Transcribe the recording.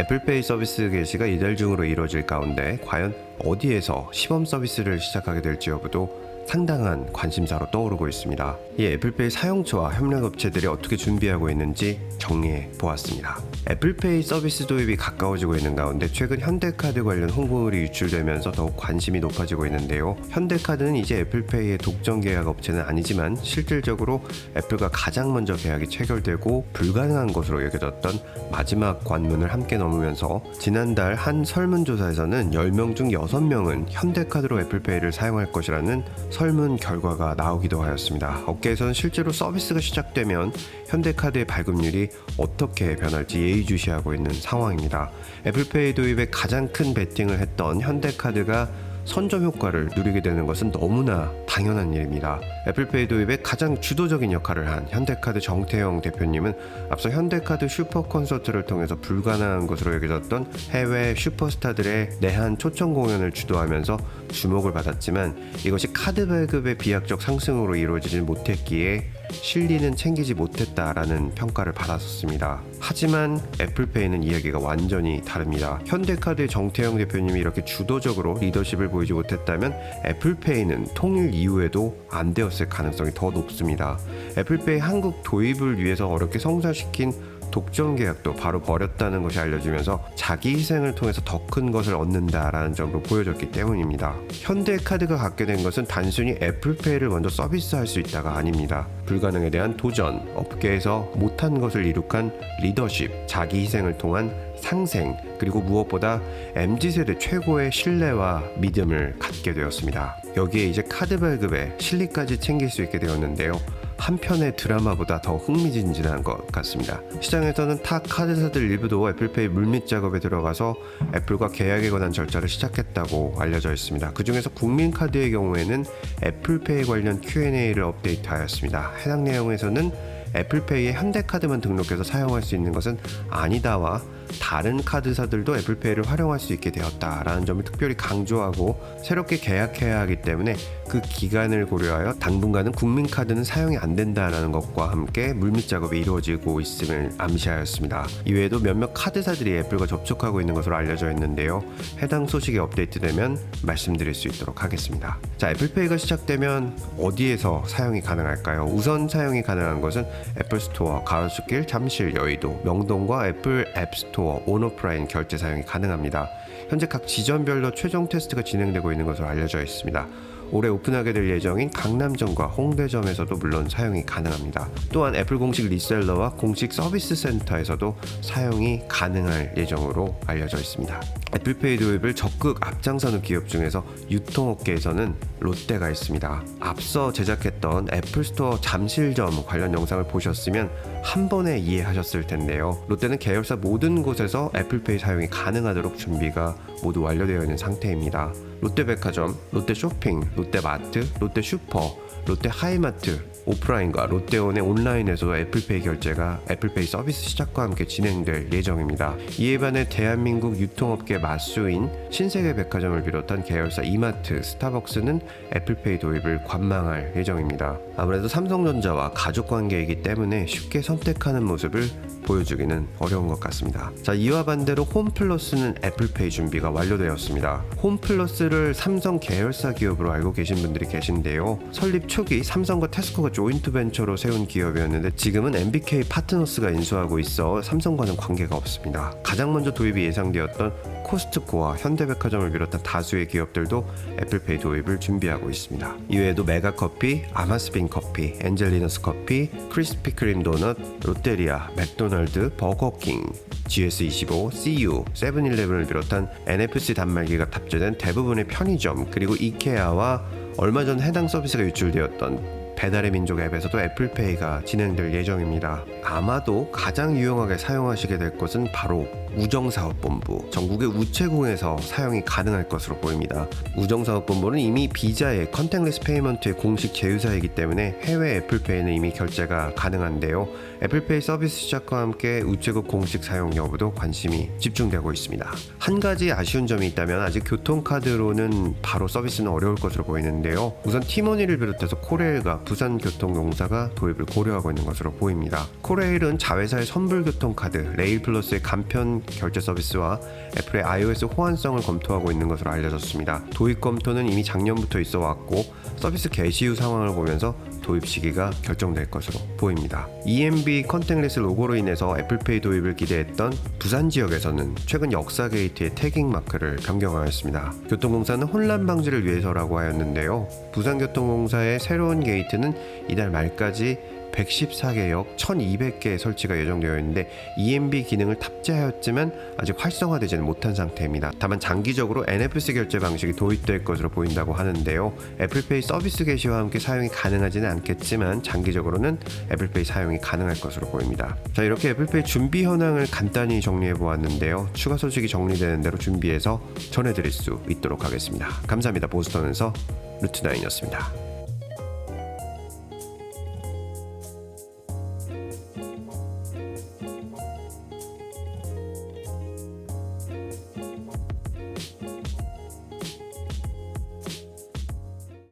애플페이 서비스 개시가 이달 중으로 이루어질 가운데 과연 어디에서 시범 서비스를 시작하게 될지 여부도 상당한 관심사로 떠오르고 있습니다. 이 애플페이 사용처와 협력업체들이 어떻게 준비하고 있는지 정리해 보았습니다. 애플페이 서비스 도입이 가까워지고 있는 가운데 최근 현대카드 관련 홍보물이 유출되면서 더욱 관심이 높아지고 있는데요. 현대카드는 이제 애플페이의 독점 계약 업체는 아니지만 실질적으로 애플과 가장 먼저 계약이 체결되고 불가능한 것으로 여겨졌던 마지막 관문을 함께 넘으면서 지난달 한 설문조사에서는 10명 중 6명은 현대카드로 애플페이를 사용할 것이라는 설문 결과가 나오기도 하였습니다. 업계에서는 실제로 서비스가 시작되면 현대카드의 발급률이 어떻게 변할지 예의주시하고 있는 상황입니다. 애플페이 도입에 가장 큰 베팅을 했던 현대카드가 선점 효과를 누리게 되는 것은 너무나 당연한 일입니다. 애플페이 도입에 가장 주도적인 역할을 한 현대카드 정태영 대표님은 앞서 현대카드 슈퍼 콘서트를 통해서 불가능한 것으로 여겨졌던 해외 슈퍼스타들의 내한 초청 공연을 주도하면서 주목을 받았지만 이것이 카드 발급의 비약적 상승으로 이루어지지 못했기에 실리는 챙기지 못했다라는 평가를 받았었습니다. 하지만 애플페이는 이야기가 완전히 다릅니다. 현대카드의 정태영 대표님이 이렇게 주도적으로 리더십을 보이지 못했다면 애플페이는 통일 이후에도 안 되었을 가능성이 더 높습니다. 애플페이 한국 도입을 위해서 어렵게 성사시킨 독점 계약도 바로 버렸다는 것이 알려지면서 자기 희생을 통해서 더 큰 것을 얻는다라는 점으로 보여졌기 때문입니다. 현대카드가 갖게 된 것은 단순히 애플페이를 먼저 서비스할 수 있다가 아닙니다. 불가능에 대한 도전, 업계에서 못한 것을 이룩한 리더십, 자기 희생을 통한 상생, 그리고 무엇보다 MZ세대 최고의 신뢰와 믿음을 갖게 되었습니다. 여기에 이제 카드 발급에 실리까지 챙길 수 있게 되었는데요. 한 편의 드라마보다 더 흥미진진한 것 같습니다. 시장에서는 타 카드사들 일부도 애플페이 물밑 작업에 들어가서 애플과 계약에 관한 절차를 시작했다고 알려져 있습니다. 그 중에서 국민카드의 경우에는 애플페이 관련 Q&A를 업데이트하였습니다. 해당 내용에서는 애플페이에 현대카드만 등록해서 사용할 수 있는 것은 아니다와 다른 카드사들도 애플페이를 활용할 수 있게 되었다라는 점을 특별히 강조하고 새롭게 계약해야 하기 때문에 그 기간을 고려하여 당분간은 국민카드는 사용이 안 된다라는 것과 함께 물밑 작업이 이루어지고 있음을 암시하였습니다. 이외에도 몇몇 카드사들이 애플과 접촉하고 있는 것으로 알려져 있는데요. 해당 소식이 업데이트되면 말씀드릴 수 있도록 하겠습니다. 자, 애플페이가 시작되면 어디에서 사용이 가능할까요? 우선 사용이 가능한 것은 애플 스토어, 가로수길, 잠실, 여의도, 명동과 애플 앱스토어, 온오프라인 결제 사용이 가능합니다. 현재 각 지점별로 최종 테스트가 진행되고 있는 것으로 알려져 있습니다. 올해 오픈하게 될 예정인 강남점과 홍대점에서도 물론 사용이 가능합니다. 또한 애플 공식 리셀러와 공식 서비스 센터에서도 사용이 가능할 예정으로 알려져 있습니다. 애플페이 도입을 적극 앞장서는 기업 중에서 유통업계에서는 롯데가 있습니다. 앞서 제작했던 애플 스토어 잠실점 관련 영상을 보셨으면 한 번에 이해하셨을 텐데요. 롯데는 계열사 모든 곳에서 애플페이 사용이 가능하도록 준비가 모두 완료되어 있는 상태입니다. 롯데백화점, 롯데쇼핑, 롯데마트, 롯데슈퍼, 롯데 하이마트, 오프라인과 롯데온의 온라인에서도 애플페이 결제가 애플페이 서비스 시작과 함께 진행될 예정입니다. 이에 반해 대한민국 유통업계 마수인 신세계 백화점을 비롯한 계열사 이마트, 스타벅스는 애플페이 도입을 관망할 예정입니다. 아무래도 삼성전자와 가족 관계이기 때문에 쉽게 선택하는 모습을 보여주기는 어려운 것 같습니다. 자, 이와 반대로 홈플러스는 애플페이 준비가 완료되었습니다. 홈플러스를 삼성 계열사 기업으로 알고 계신 분들이 계신데요. 설립 초기 삼성과 테스코가 조인트 벤처로 세운 기업이었는데 지금은 MBK 파트너스가 인수하고 있어 삼성과는 관계가 없습니다. 가장 먼저 도입이 예상되었던 코스트코와 현대백화점을 비롯한 다수의 기업들도 애플페이 도입을 준비하고 있습니다. 이외에도 메가커피, 아마스빈 커피, 엔젤리너스 커피, 크리스피 크림 도넛, 롯데리아, 맥도날드, 버거킹, GS25, CU, 세븐일레븐을 비롯한 NFC 단말기가 탑재된 대부분의 편의점 그리고 이케아와 얼마 전 해당 서비스가 유출되었던 배달의 민족 앱에서도 애플페이가 진행될 예정입니다. 아마도 가장 유용하게 사용하시게 될 것은 바로 우정사업본부, 전국의 우체국에서 사용이 가능할 것으로 보입니다. 우정사업본부는 이미 비자의 컨택리스 페이먼트의 공식 제휴사이기 때문에 해외 애플페이는 이미 결제가 가능한데요. 애플페이 서비스 시작과 함께 우체국 공식 사용 여부도 관심이 집중되고 있습니다. 한 가지 아쉬운 점이 있다면 아직 교통카드로는 바로 서비스는 어려울 것으로 보이는데요. 우선 티모니를 비롯해서 코레일과 부산교통공사가 도입을 고려하고 있는 것으로 보입니다. 코레일은 자회사의 선불교통카드, 레일 플러스의 간편 결제 서비스와 애플의 iOS 호환성을 검토하고 있는 것으로 알려졌습니다. 도입 검토는 이미 작년부터 있어 왔고 서비스 개시 후 상황을 보면서 도입 시기가 결정될 것으로 보입니다. EMB 컨택레스 로고로 인해서 애플페이 도입을 기대했던 부산 지역에서는 최근 역사 게이트의 태깅 마크를 변경하였습니다. 교통공사는 혼란 방지를 위해서라고 하였는데요. 부산교통공사의 새로운 게이트는 이달 말까지 114개역 1200개 설치가 예정되어 있는데 EMB 기능을 탑재하였지만 아직 활성화되지는 못한 상태입니다. 다만 장기적으로 NFC 결제 방식이 도입될 것으로 보인다고 하는데요. 애플페이 서비스 개시와 함께 사용이 가능하지는 않겠지만 장기적으로는 애플페이 사용이 가능할 것으로 보입니다. 자 이렇게 애플페이 준비 현황을 간단히 정리해 보았는데요. 추가 소식이 정리되는 대로 준비해서 전해드릴 수 있도록 하겠습니다. 감사합니다. 보스턴에서 루트나인이었습니다.